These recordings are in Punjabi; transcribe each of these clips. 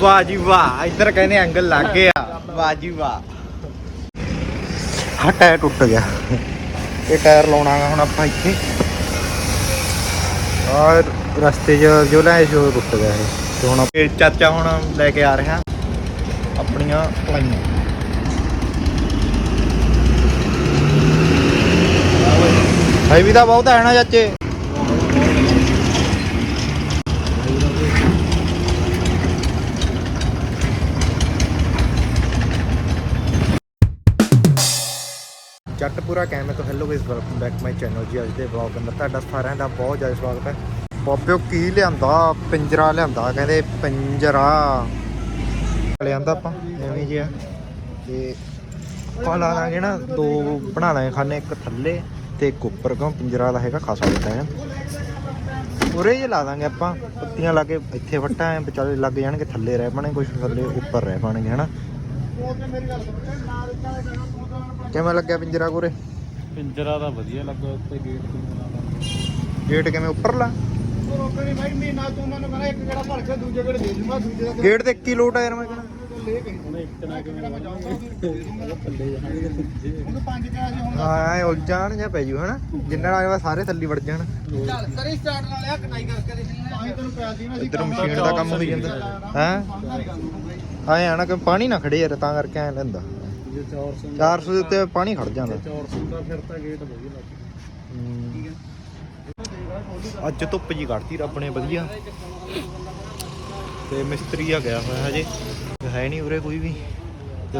ਵਾਹ ਜੀ ਵਾਹ, ਇੱਧਰ ਕਹਿੰਦੇ ਐਂਗਲ ਲੱਗ ਗਿਆ। ਵਾਹ ਜੀ ਵਾਹ। ਹਾਂ ਟਾਇਰ ਟੁੱਟ ਗਿਆ। ਇਹ ਟਾਇਰ ਲਾਉਣਾ ਹੁਣ ਆਪਾਂ ਇੱਥੇ। ਔਰ ਰਸਤੇ 'ਚ ਜੋ ਲੈ ਸੀ ਟੁੱਟ ਗਿਆ ਇਹ। ਤੇ ਹੁਣ ਇਹ ਚਾਚਾ ਹੁਣ ਲੈ ਕੇ ਆ ਰਿਹਾ ਆਪਣੀਆਂ ਪਲਾਈਆਂ ਭਾਈ ਵੀ ਤਾਂ ਬਹੁਤ ਹੈ ਨਾ ਚਾਚੇ। ਜੱਟਪੁਰਾ ਕੈਮਰੇ hello guys welcome back my channel ਜੀ। ਅੱਜ ਦੇ ਵਲੌਗ ਅੰਦਰ ਤੁਹਾਡਾ ਸਾਰਿਆਂ ਦਾ ਬਹੁਤ ਜ਼ਿਆਦਾ ਸਵਾਗਤ ਹੈ। ਬਾਬਿਓ ਕੀ ਲਿਆਂਦਾ? ਪਿੰਜਰਾ ਲਿਆਂਦਾ, ਕਹਿੰਦੇ ਪਿੰਜਰਾ। ਲਿਆਂਦਾ ਆਪਾਂ ਐਵੇਂ ਜਿਹਾ ਤੇ ਆਪਾਂ ਲਾ ਲਾਂਗੇ ਨਾ, ਦੋ ਬਣਾ ਲਾਂਗੇ ਖਾਨੇ ਇੱਕ ਥੱਲੇ ਤੇ ਇੱਕ ਉੱਪਰ, ਕਿਉਂ ਪਿੰਜਰਾ ਦਾ ਹੈਗਾ, ਖਾਸਾ ਵੱਡਾ ਹੈ। ਉਰੇ ਜੇ ਲਾ ਦਾਂਗੇ ਆਪਾਂ, ਪੱਤੀਆਂ ਲਾ ਕੇ ਇੱਥੇ ਫੱਟਾਂ ਵਿਚਾਲੇ ਲੱਗ ਜਾਣਗੇ, ਥੱਲੇ ਰਹਿ ਪਾਣੇ ਕੁਝ ਥੱਲੇ ਉੱਪਰ ਰਹਿ ਪਾਣਗੇ, ਹਨਾ। ਕਿਵੇਂ ਲੱਗਿਆ ਪਿੰਜਰਾ ਕੋਰੇ? ਪਿੰਜਰਾ ਦਾ ਵਧੀਆ ਲੱਗਾ ਉੱਤੇ ਗੇਟ ਤੇ ਗੇਟ ਕਿਵੇਂ ਉੱਪਰਲਾ? ਰੋਕਣੀ ਭਾਈ ਮਹੀਨਾ ਤੂੰ ਮੈਨੂੰ ਕਹਿੰਦਾ ਇੱਕ ਗੇੜਾ ਭਰ ਕੇ ਦੂਜੇ ਗੇੜੇ ਦੇ ਦੂੰਗਾ ਦੂਜੇ ਦਾ ਗੇਟ ਤੇ 1 ਲੋਟ ਆ ਯਾਰ ਮੈਂ ਕਹਿੰਦਾ। ਹਾਂ ਉਲਝਾਣ ਜਾਂ ਪੈ ਜੂ ਹਨਾ? ਜਿੰਨਾ ਨਾਲ ਸਾਰੇ ਥੱਲੇ ਵੜ ਜਾਣ। ਚੱਲ ਕਰੀ ਸਟਾਰਟ ਨਾਲ ਆ ਕਨਾਈ ਕਰਕੇ ਦੇ ਅਸੀਂ ਤੈਨੂੰ ਪਿਆ ਸੀ ਨਾ ਅਸੀਂ ਇੱਧਰ ਮਸ਼ੀਨ ਦਾ ਕੰਮ ਹੋਈ ਜਾਂਦਾ। ਹੈ। ਆਏ ਆਣਾ ਕਿ ਪਾਣੀ ਨਾ ਖੜੇ ਯਾਰ ਤਾਂ ਕਰਕੇ ਐ ਲੈਂਦਾ। ਜੇ 400 400 ਦੇ ਉੱਤੇ ਪਾਣੀ ਖੜ ਜਾਂਦਾ। 400 ਦਾ ਫਿਰ ਤਾਂ ਗੇਟ ਵਧੀਆ ਲੱਗਾ ਅੱਜ ਧੁੱਪ ਜੀ ਕੱਢਤੀ ਰੱਬ ਨੇ ਵਧੀਆ। ਤੇ ਮਿਸਤਰੀ ਆ ਗਿਆ ਹੋਇਆ ਹਜੇ। ਹੈ ਨਹੀਂ ਉਰੇ ਕੋਈ ਵੀ।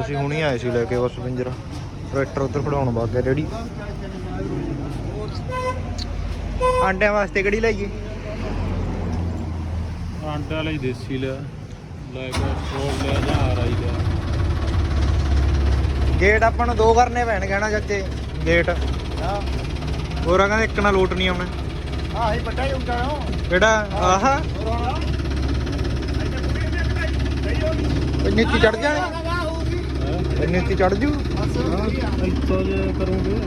ਅਸੀਂ ਹੁਣੀ ਆਏ ਸੀ ਲੈ ਕੇ ਬਸ ਪਿੰਜਰਾ। ਟਰੈਕਟਰ ਉੱਧਰ ਖੜਾਉਣ ਵਗ ਗਿਆ ਡੈਡੀ ਆਂਡਿਆਂ ਵਾਸਤੇ ਕਿਹੜੀ ਲਈਏ? ਵਾਲਾ ਹੀ ਦੇਸੀ ਲਿਆ। ਜਾਂ ਗੇਟ ਆਪਾਂ ਨੂੰ ਦੋ ਕਰਨੇ ਪੈਣਗੇ ਨਾ ਚਾਚੇ। ਗੇਟ। ਹੋਰਾਂ ਕਹਿੰਦੇ ਇੱਕ ਨਾਲ ਲੋਟ ਨਹੀਂ ਆਉਣਾ। ਹਾਂ ਅਸੀਂ ਵੱਡਾ ਹੀ ਉੱਚਾ ਹਾਂ ਕਿਹੜਾ? ਆਹਾ। ਇੰਨੇ ਚੜ ਜਾਣੇ ਇੰਨੇ ਚ ਚੜ ਜੂ। ਇੱਥੋਂ ਜੇ ਕਰੋਗੇ।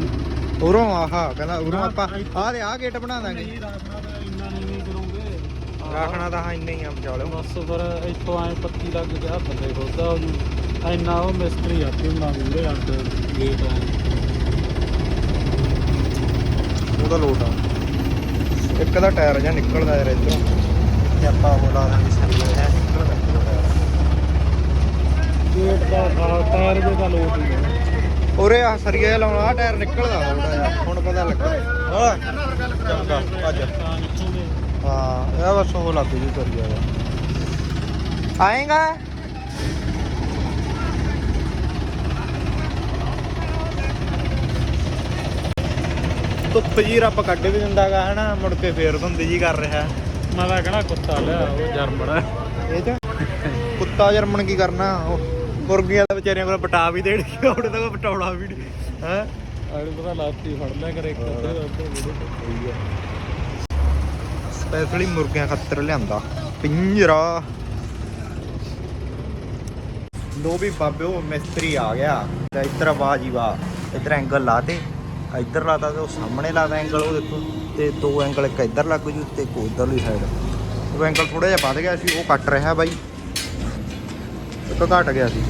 ਉਰੋਂ ਆਹਾ ਕਹਿੰਦਾ ਉਰੋਂ ਆਪਾਂ ਆਹ ਦੇ ਆਹ ਗੇਟ ਬਣਾ ਦਾਂਗੇ। ਤਾਂ ਰੱਖਣਾ ਤਾਂ ਹਾਂ ਇੰਨਾ ਹੀ ਆ ਵਿਚਾਲੇ ਬਸ ਫਿਰ ਇੱਥੋਂ ਐ ਪੱਤੀ ਲੱਗ ਗਿਆ ਥੱਲੇ ਖੋਦਾ ਉਹਨੂੰ। ਇੰਨਾ ਉਹ ਮਿਸਤਰੀ ਆਪੇ ਬਣਾ ਦੂਰੇ ਅੱਡ ਗੇਟ ਐ ਉਹਦਾ ਲੋਟ ਆ। ਇੱਕ ਦਾ ਟਾਇਰ ਜਾਂ ਨਿਕਲਦਾ ਯਾਰ ਇਧਰੋਂ। ਤੇ ਆਪਾਂ ਉਹ ਲਾ ਦਾਂਗੇ ਸੱਲੇ ਹੈ। ਨਿਕਲਦਾ ਗੇਟ ਦਾ ਆ, ਟਾਇਰ ਦੇ ਤਾਂ ਲੋਟ ਹੀ ਹੈ ਉਰੇ ਆ ਸਰੀਆ ਲਾਉਣਾ ਆ ਟਾਇਰ ਨਿਕਲਦਾ ਹੁਣ ਪਤਾ ਲੱਗਾ ਹਾਂ ਚੰਗਾ ਭੱਜ। ਹਾਂ ਇਹ ਬਸ ਉਹ ਲੱਗ ਜੂ ਸਰੀਆ ਦਾ ਆਏਗਾ? ਧੁੱਪ ਜੀ ਰੱਬ ਕੱਢ ਵੀ ਦਿੰਦਾਗਾ ਹਨਾ? ਮੁੜ ਕੇ ਫੇਰ ਧੁੰਦ ਜੀ ਕਰ ਰਿਹਾ। ਮੈਂ ਤਾਂ ਕਹਣਾ ਕੁੱਤਾ ਲਿਆ ਉਹ ਜਰਮੜਾ ਇਹ ਚ ਕੁੱਤਾ ਜਰਮਨ ਕੀ ਕਰਨਾ? ਉਹ ਮੁਰਗੀਆਂ ਦਾ ਵਿਚਾਰੀਆਂ ਕੋਲ ਪਟਾ ਵੀ ਦੇਣਗੇ ਉਹਦੇ ਤਾਂ ਪਟਾਉਣਾ ਵੀ ਨਹੀਂ ਹੈ? ਅਗਲੇ ਪਤਾ ਲਾਤੀ ਫੜ ਲਿਆ ਕਰੇ ਇੱਕ ਉੱਧਰ ਉੱਧਰ ਵੀਡੀਓ ਸਪੈਸ਼ਲੀ ਮੁਰਗਿਆਂ ਖਾਤਰ ਲਿਆਂਦਾ। ਪਿੰਜਰਾ। ਲੋ ਵੀ ਬਾਬਿਓ, ਮਿਸਤਰੀ ਆ ਗਿਆ। ਤੇ ਇੱਧਰ ਜੀ ਵਾਹ। ਇੱਧਰ ਐਂਗਲ ਲਾ ਦੇ। ਇੱਧਰ ਲਾਤਾ ਤੇ ਉਹ ਸਾਹਮਣੇ ਲਾਦਾ ਐਂਗਲ ਉਹ ਦੇਖੋ। ਤੇ ਦੋ ਐਂਗਲ ਇੱਕ ਇੱਧਰ ਲੱਗ ਜੂ ਤੇ ਇੱਕ ਉਧਰਲੀ ਸਾਈਡ ਉਹ ਐਂਗਲ ਥੋੜਾ ਜਿਹਾ ਵੱਧ ਗਿਆ ਸੀ, ਉਹ ਕੱਟ ਰਿਹਾ ਬਾਈ। ਇੱਕ ਘਟ ਗਿਆ ਸੀ।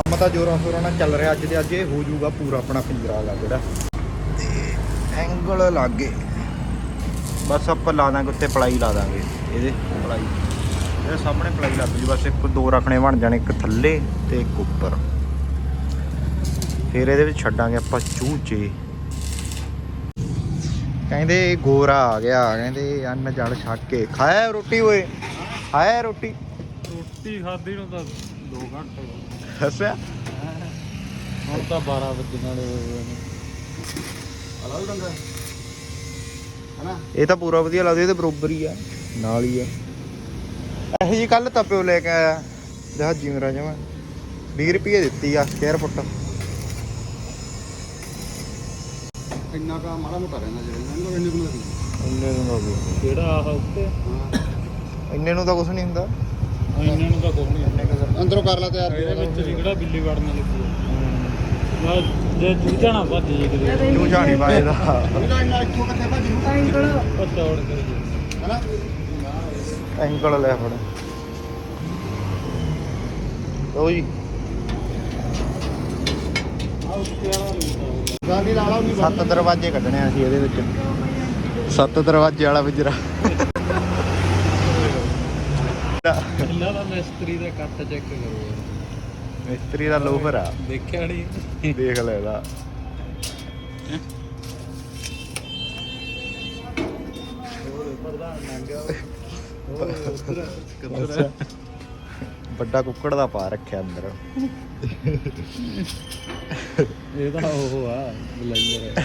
ਕੰਮ ਤਾਂ ਜੋਰਾਂ ਸ਼ੋਰਾਂ ਨਾਲ ਚੱਲ ਰਿਹਾ ਅੱਜ ਦੇ ਅੱਜ, ਇਹ ਹੋ ਜਾਊਗਾ ਪੂਰਾ ਆਪਣਾ ਪਿੰਜਰਾ ਲਾ ਜਿਹੜਾ। ਤੇ ਐਂਗਲ ਲੱਗੇ। ਬਸ ਆਪਾਂ ਲਾ ਦਾਂਗੇ, ਉੱਤੇ ਪਲਾਈ ਲਾ ਦਾਂਗੇ, ਇਹਦੇ ਪਲਾਈ। ਇਹਦੇ ਸਾਹਮਣੇ ਪਲਾਈ ਲੱਗ ਜੂ, ਬਸ ਇੱਕ ਦੋ ਰੱਖਣੇ ਬਣ ਜਾਣੇ, ਇੱਕ ਥੱਲੇ ਤੇ ਇੱਕ ਉੱਪਰ। ਫਿਰ ਇਹਦੇ ਵਿੱਚ ਛੱਡਾਂਗੇ ਆਪਾਂ ਚੂਚੇ। ਕਹਿੰਦੇ ਗੋਰਾ ਆ ਗਿਆ, ਕਹਿੰਦੇ ਅੰਨ ਜੜ ਛੱਕ ਕੇ। ਖਾਇਆ ਰੋਟੀ ਓਏ? ਖਾਇਆ ਰੋਟੀ? ਰੋਟੀ ਖਾਦੀ ਨੂੰ ਤਾਂ 2 ਘੰਟੇ ਹੱਸਿਆ ਹੁਣ ਤਾਂ 12 ਵਜੇ ਨਾਲੇ। ਹੋਏ ਨੇ ਹਲਾ ਡੰਗਾ ਹਨਾ? ਇਹ ਤਾਂ ਪੂਰਾ ਵਧੀਆ ਲੱਗਦਾ ਇਹ ਤੇ ਬਰੋਬਰ ਹੀ ਆ ਨਾਲ ਹੀ ਆ। ਇਹੋ ਜੀ ਕੱਲ ਤਾਂ ਪਿਓ ਲੈ ਕੇ ਆਇਆ ਜਹਾਜੀ ਮੇਰਾ ਜਮਾ। 20 ਰੁਪਏ ਦਿੱਤੀ ਆ ਸਕੁਅਰ ਫੁੱਟ। ਇੰਨਾ ਕਾ ਮਾੜਾ ਮੋਟਾ ਰਹਿੰਦਾ ਜਿਹੜਾ ਇਹਨਾਂ ਨੂੰ ਇੰਨੇ ਨਹੀਂ ਇੰਨੇ ਨੂੰ ਕਿਹੜਾ ਆਹ ਉੱਤੇ? ਹਾਂ ਇੰਨੇ ਨੂੰ ਤਾਂ ਕੁਝ ਨਹੀਂ ਹੁੰਦਾ। ਇਹਨਾਂ ਨੂੰ ਤਾਂ ਕੁਝ ਨਹੀਂ ਇੰਨੇ ਕੁ ਅੰਦਰੋਂ ਕਰ ਲਾ ਤਿਆਰ ਇਹਦੇ ਵਿੱਚ ਜਿਹੜੀ ਕਿਹੜਾ ਬਿੱਲੀ ਵੜਨ ਲੱਗੀ ਹੈ ਮੈਂ ਜੇ ਨਾ ਭੱਜ ਜੇ ਕਿਤੇ। ਚੂਜਾ ਨਹੀਂ ਬਾਏਦਾ ਇਹਦਾ ਇੰਨਾ ਇੱਥੋਂ ਕਿੱਥੇ ਭੱਜ ਨੂੰ ਉਹ ਚੌੜ ਕਰੀ ਹਨਾ? ਐਂਗਲ ਲੈ ਫੜ। ਲਓ ਜੀ। ਸੱਤ ਦਰਵਾਜ਼ੇ ਕੱਢਣੇ ਆ ਸੀ ਇਹਦੇ ਵਿੱਚ। ਸੱਤ ਦਰਵਾਜ਼ੇ ਵਾਲਾ ਵਿਜਰਾ ਇਹਨਾਂ ਦਾ ਮਿਸਤਰੀ ਦਾ ਕੱਟ ਚੈੱਕ ਕਰੋ ਮਿਸਤਰੀ ਦਾ ਲੋਫਰ ਆ। ਦੇਖਿਆ ਨਹੀਂ ਦੇਖ ਲੈ ਇਹਦਾ। ਵੱਡਾ ਕੁੱਕੜ ਦਾ ਪਾ ਰੱਖਿਆ ਅੰਦਰ। ਇਹ ਤਾਂ ਉਹ ਆ ਬਲੈਂਡਰ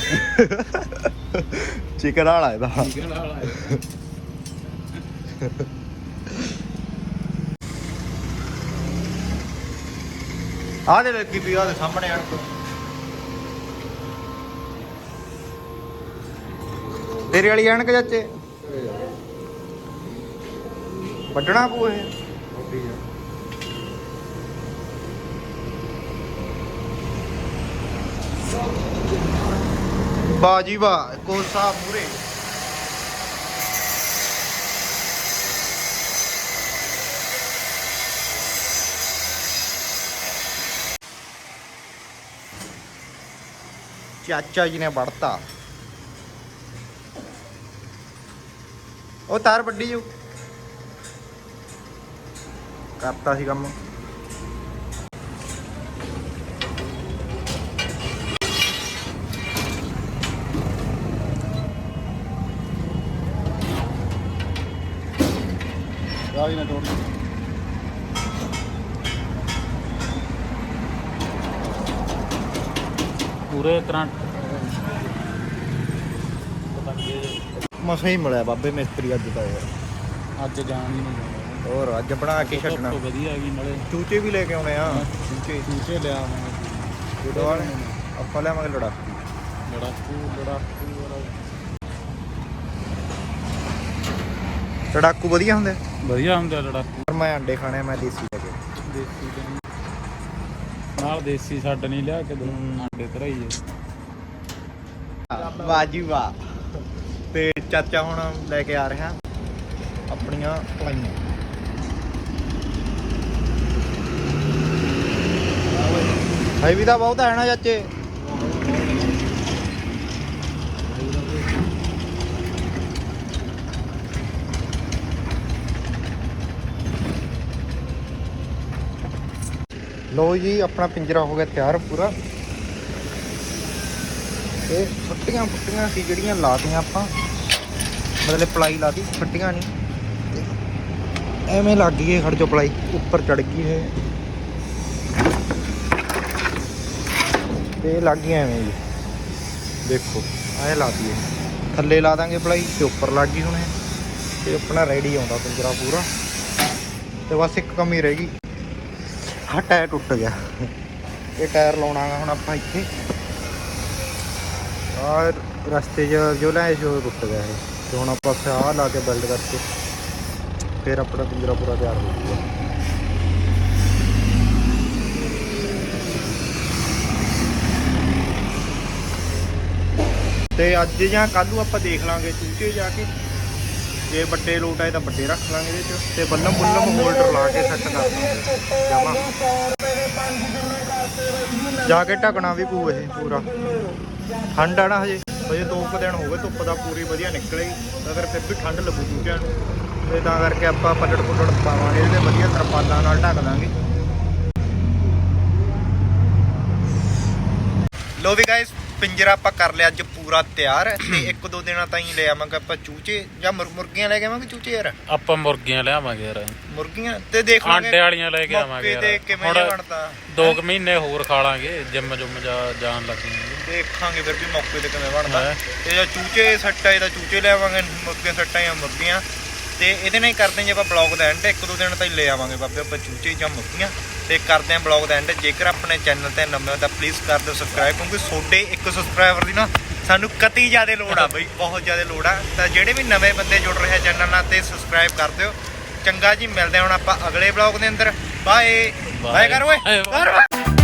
ਚਿਕਨ ਵਾਲਾ ਇਹਦਾ। ਚਿਕਨ ਵਾਲਾ। ਆਹ ਦੇ ਲੱਗੀ ਵੀ ਆਹ ਦੇ ਸਾਹਮਣੇ ਆਣ ਤੇਰੇ ਵਾਲੀ ਐਨਕ ਚਾਚੇ। ਵੱਢਣਾ ਪੂ ਇਹ। ਬਾਜੀ ਵਾਹ ਕੋਸਾ ਮੂਰੇ ਚਾਚਾ ਜੀ ਨੇ ਵੜਤਾ। ਉਹ ਤਾਰ ਵੱਡੀ ਜੂ ਕਰਤਾ ਸੀ ਕੰਮ। ਗਾਲੀ ਨਾ ਤੋੜ। ਪੂਰੇ ਕਰੰਟ ਮਸਾਂ ਹੀ ਮਿਲਿਆ ਬਾਬੇ ਮਿਸਤਰੀ ਅੱਜ ਤਾਂ ਯਾਰ ਅੱਜ ਜਾਣ ਹੀ ਨਹੀਂ ਹੋਰ ਅੱਜ ਬਣਾ ਕੇ ਛੱਡਣਾ। ਧੁੱਪ ਵਧੀਆ ਹੈਗੀ ਨਾਲੇ ਚੂਚੇ ਵੀ ਲੈ ਕੇ ਆਉਣੇ ਆ। ਚੂਚੇ ਚੂਚੇ ਲਿਆ ਦੁਆਲੇ ਆਪਾਂ ਲਿਆਵਾਂਗੇ ਲੜਾਕੀ। ਲੜਾਕੂ ਲੜਾਕੂ ਵਾਲਾ। ਲੜਾਕੂ ਵਧੀਆ ਹੁੰਦੇ? ਵਧੀਆ ਹੁੰਦਾ ਲੜਾਕੂ। ਪਰ ਮੈਂ ਅੰਡੇ ਖਾਣੇ ਆ, ਮੈਂ ਦੇਸੀ ਲੈ ਕੇ। ਦੇਸੀ ਨਾਲ ਦੇਸੀ ਛੱਡ ਨਹੀਂ ਲਿਆ ਕਿ ਦੋ ਆਂਡੇ ਧਰਾਈ ਜੇ ਵਾਜੀ ਵਾਹ ਤੇ ਚਾਚਾ ਹੁਣ ਲੈ ਕੇ ਆ ਰਿਹਾ ਆਪਣੀਆਂ ਪਲਾਈਆਂ। ਹਾਈ ਵੀ ਤਾਂ ਬਹੁਤ ਹੈ ਨਾ ਚਾਚੇ। ਲੋ ਜੀ ਆਪਣਾ ਪਿੰਜਰਾ ਹੋ ਗਿਆ ਤਿਆਰ ਪੂਰਾ ਇਹ ਫੱਟੀਆਂ ਫੁੱਟੀਆਂ ਸੀ ਜਿਹੜੀਆਂ ਲਾਤੀਆਂ ਆਪਾਂ ਮਤਲਬ ਪਲਾਈ ਲਾਤੀ ਫੱਟੀਆਂ ਨਹੀਂ ਐਵੇਂ ਲੱਗ ਗਈ ਇਹ ਖੜ ਜੋ ਪਲਾਈ ਉੱਪਰ ਚੜ ਗਈ ਇਹ ਤੇ ਇਹ ਲੱਗ ਗਈ ਐਵੇਂ ਜੀ ਦੇਖੋ ਐ ਲਾਤੀ ਇਹ ਥੱਲੇ ਲਾ ਦਾਂਗੇ ਪਲਾਈ ਤੇ ਉੱਪਰ ਲੱਗ ਗਈ ਹੁਣ ਇਹ ਤੇ ਆਪਣਾ ਰੈਡੀ ਆਉਂਦਾ ਪਿੰਜਰਾ ਪੂਰਾ ਤੇ ਬਸ ਇੱਕ ਕਮੀ ਰਹਿ ਗਈ ਆਹ ਟਾਇਰ ਟੁੱਟ ਗਿਆ। ਇਹ ਟਾਇਰ ਲਾਉਣਾ ਹੁਣ ਆਪਾਂ ਇੱਥੇ। ਆ ਰਸਤੇ 'ਚ ਜੋ ਲਾਇਆ ਸੀ ਟੁੱਟ ਗਿਆ ਇਹ। ਤੇ ਹੁਣ ਆਪਾਂ ਸਾਹ ਲਾ ਕੇ ਬਿਲਡ ਕਰਕੇ ਫਿਰ ਆਪਣਾ ਪਿੰਜਰਾ ਪੂਰਾ ਤਿਆਰ ਹੋ ਜਾਊਗਾ। ਤੇ ਅੱਜ ਜਾਂ ਕੱਲ ਨੂੰ ਆਪਾਂ ਦੇਖ ਲਾਂਗੇ ਚੂਚੇ ਜਾ ਕੇ। ਜੇ ਵੱਡੇ ਲੋਟ ਆਏ ਤਾਂ ਵੱਡੇ ਰੱਖ ਲਾਂਗੇ ਇਹਦੇ 'ਚ। ਤੇ ਬੱਲਮ ਬੁੱਲਮ ਹੋਲਡਰ ਲਾ ਕੇ ਸੈੱਟ ਕਰ ਦਾਂਗੇ ਜਾ ਕੇ ਢਕਣਾ ਵੀ ਪੂ ਇਹ ਪੂਰਾ। ਠੰਡ ਆ ਨਾ ਹਜੇ। ਹਜੇ ਦੋ ਕੁ ਦਿਨ ਹੋ ਗਏ, ਧੁੱਪ ਦਾ ਪੂਰੀ ਵਧੀਆ ਨਿਕਲੇਗੀ ਅਗਰ ਫਿਰ ਵੀ ਠੰਡ ਲੱਗੂ ਚੂਚਿਆਂ ਨੂੰ। ਤੇ ਤਾਂ ਕਰਕੇ ਆਪਾਂ ਪੱਲੜ ਪੁੱਲੜ ਪਾਵਾਂਗੇ, ਇਹਦੇ ਵਧੀਆ ਤਰਪਾਲਾਂ ਨਾਲ ਢੱਕ ਦਾਂਗੇ। ਲੋ ਵੀ ਗਾਇਸ ਪਿੰਜਰਾ ਆਪਾਂ ਕਰ ਲਿਆ ਅੱਜ ਪੂਰਾ ਤਿਆਰ ਤੇ ਇੱਕ ਦੋ ਦਿਨਾਂ ਤਾਈਂ ਲੈ ਆਵਾਂਗੇ ਆਪਾਂ ਚੂਚੇ ਜਾਂ ਮੁਰ- ਮੁਰਗੀਆਂ ਲੈ ਕੇ ਆਵਾਂਗੇ ਚੂਚੇ ਯਾਰ? ਆਪਾਂ ਮੁਰਗੀਆਂ ਲਿਆਵਾਂਗੇ ਯਾਰ ਮੁਰਗੀਆਂ ਤੇ ਦੇਖ ਲਾਂਗੇ ਆਂਡੇ ਵਾਲੀਆਂ ਲੈ ਕੇ ਆਵਾਂਗੇ ਮੌਕੇ ਤੇ ਯਾਰ। ਕਿਵੇਂ ਹੁਣ ਬਣਦਾ। ਦੋ ਕੁ ਮਹੀਨੇ ਹੋਰ ਖਾ ਲਾਂਗੇ ਜਿੰਮ ਜੁੰਮ ਜਾ ਜਾਣ ਲੱਗਾਂਗੇ ਦੇਖਾਂਗੇ ਫਿਰ ਵੀ ਮੌਕੇ ਤੇ ਕਿਵੇਂ ਬਣਦਾ। ਹੈਂ। ਤੇ ਜੇ ਚੂਚੇ ਸੱਟਾ ਇਹਦਾ ਚੂਚੇ ਲੈ ਆਵਾਂਗੇ ਮੁਰਗੇ ਸੱਟਾਂ ਜਾਂ ਮੁਰਗੀਆਂ। ਤੇ ਇਹਦੇ ਨਾਲ ਹੀ ਕਰਦੇ ਹਾਂ ਜੇ ਆਪਾਂ ਬਲੌਗ ਦਾ ਐਂਡ ਇੱਕ ਦੋ ਦਿਨ ਤਾਂ ਹੀ ਲੈ ਆਵਾਂਗੇ ਬਾਬੇ ਆਪਾਂ ਚੂਚੇ ਜਾਂ ਮੁਰਗੀਆਂ। ਤੇ ਕਰਦੇ ਹਾਂ ਬਲੌਗ ਦਾ ਐਂਡ ਜੇਕਰ ਆਪਣੇ ਚੈਨਲ ਤੇ ਨਵੇਂ ਹੋ ਤਾਂ ਪਲੀਜ਼ ਕਰ ਦਿਓ ਸਬਸਕ੍ਰਾਈਬ ਕਿਉਂਕਿ ਤੁਹਾਡੇ ਇੱਕ ਸਬਸਕ੍ਰਾਈਬਰ ਦੀ ਨਾ ਸਾਨੂੰ ਕਤੀ ਜ਼ਿਆਦਾ ਲੋੜ ਆ ਬਈ ਬਹੁਤ ਜ਼ਿਆਦਾ ਲੋੜ ਆ। ਤਾਂ ਜਿਹੜੇ ਵੀ ਨਵੇਂ ਬੰਦੇ ਜੁੜ ਰਹੇ ਆ ਚੈਨਲ ਨਾਲ ਤੇ ਸਬਸਕ੍ਰਾਈਬ ਕਰ ਦਿਓ। ਚੰਗਾ ਜੀ ਮਿਲਦੇ ਹਾਂ ਹੁਣ ਆਪਾਂ ਅਗਲੇ ਬਲੌਗ ਦੇ ਅੰਦਰ। ਬਾਏ ਬਾਏ ਕਰ ਓਏ। ਕਰ